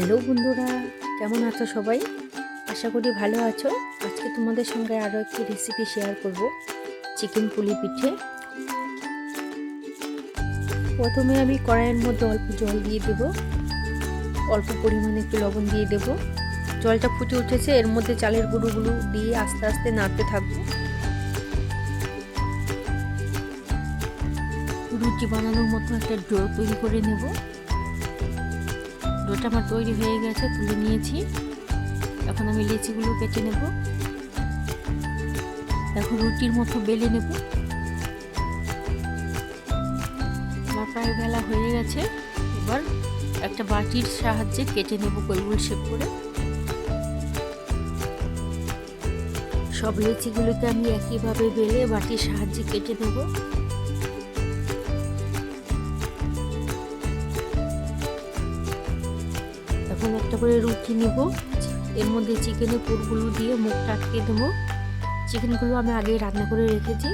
Hello বন্ধুরা, কেমন আছো সবাই? আশা করি ভালো আছো। আজকে তোমাদের সঙ্গে আরও একটি রেসিপি শেয়ার করব চিকেন পুলি পিঠে। প্রথমে আমি কড়াইয়ের মধ্যে অল্প জল দিয়ে দেব। অল্প পরিমাণে একটু লবণ দিয়ে দেব। জলটা ফুটে উঠেছে, এর মধ্যে চালের গুঁড়োগুলো দিয়ে আস্তে আস্তে নাড়তে থাকব। রুটি বানানোর মতো একটা ডো তৈরি করে নেব। ডোটা আমার তৈরি হয়ে গেছে, তুলে নিয়েছি। এখন আমি লিচিগুলো কেটে নেব। এখন রুটির মতো বেলে নেব। আমার প্রায় বেলা হয়ে গেছে। এবার একটা বাটির সাহায্যে কেটে নেব গোল শেপ করে। সব লিচিগুলোকে আমি একইভাবে বেলে বাটির সাহায্যে কেটে নেব। করে রুটি নেব। এর মধ্যে চিকেনের পুরগুলো দিয়ে মুখটা আটকে দেবো। চিকেনগুলো আমি আগে রান্না করে রেখেছি।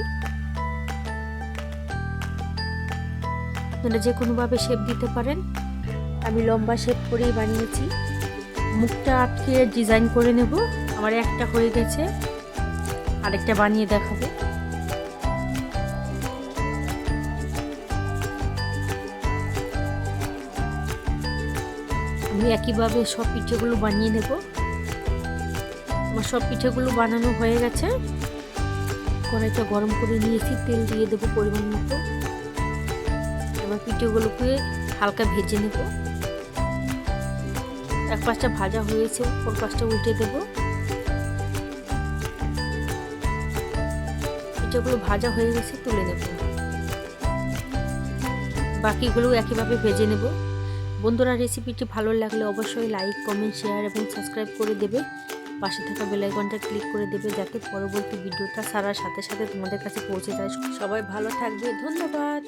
আপনারা যে কোনোভাবে শেপ দিতে পারেন, আমি লম্বা শেপ করেই বানিয়েছি। মুখটা আটকে ডিজাইন করে নেব। আমার একটা হয়ে গেছে। আরেকটা বানিয়ে দেখাবো। আমি একইভাবে সব পিঠেগুলো বানিয়ে নেব। আমার সব পিঠেগুলো বানানো হয়ে গেছে। কড়াইটা গরম করে নিয়েছি, তেল দিয়ে দেবো পরিমাণ মতো। এবার পিঠেগুলোকে হালকা ভেজে নেব। এক পাশটা ভাজা হয়েছে ওর পাশটা উল্টে দেব। পিঠেগুলো ভাজা হয়ে গেছে, তুলে নেব। বাকিগুলো একইভাবে ভেজে নেব। বন্ধুরা রেসিপিটি ভালো লাগলে অবশ্যই লাইক কমেন্ট শেয়ার এবং সাবস্ক্রাইব করে দেবে। পাশে থাকা বেলাইকনটা ক্লিক করে দেবে যাতে পরবর্তী ভিডিওটা সারার সাথে সাথে তোমাদের কাছে পৌঁছে যায়। সবাই ভালো থাকবে। ধন্যবাদ।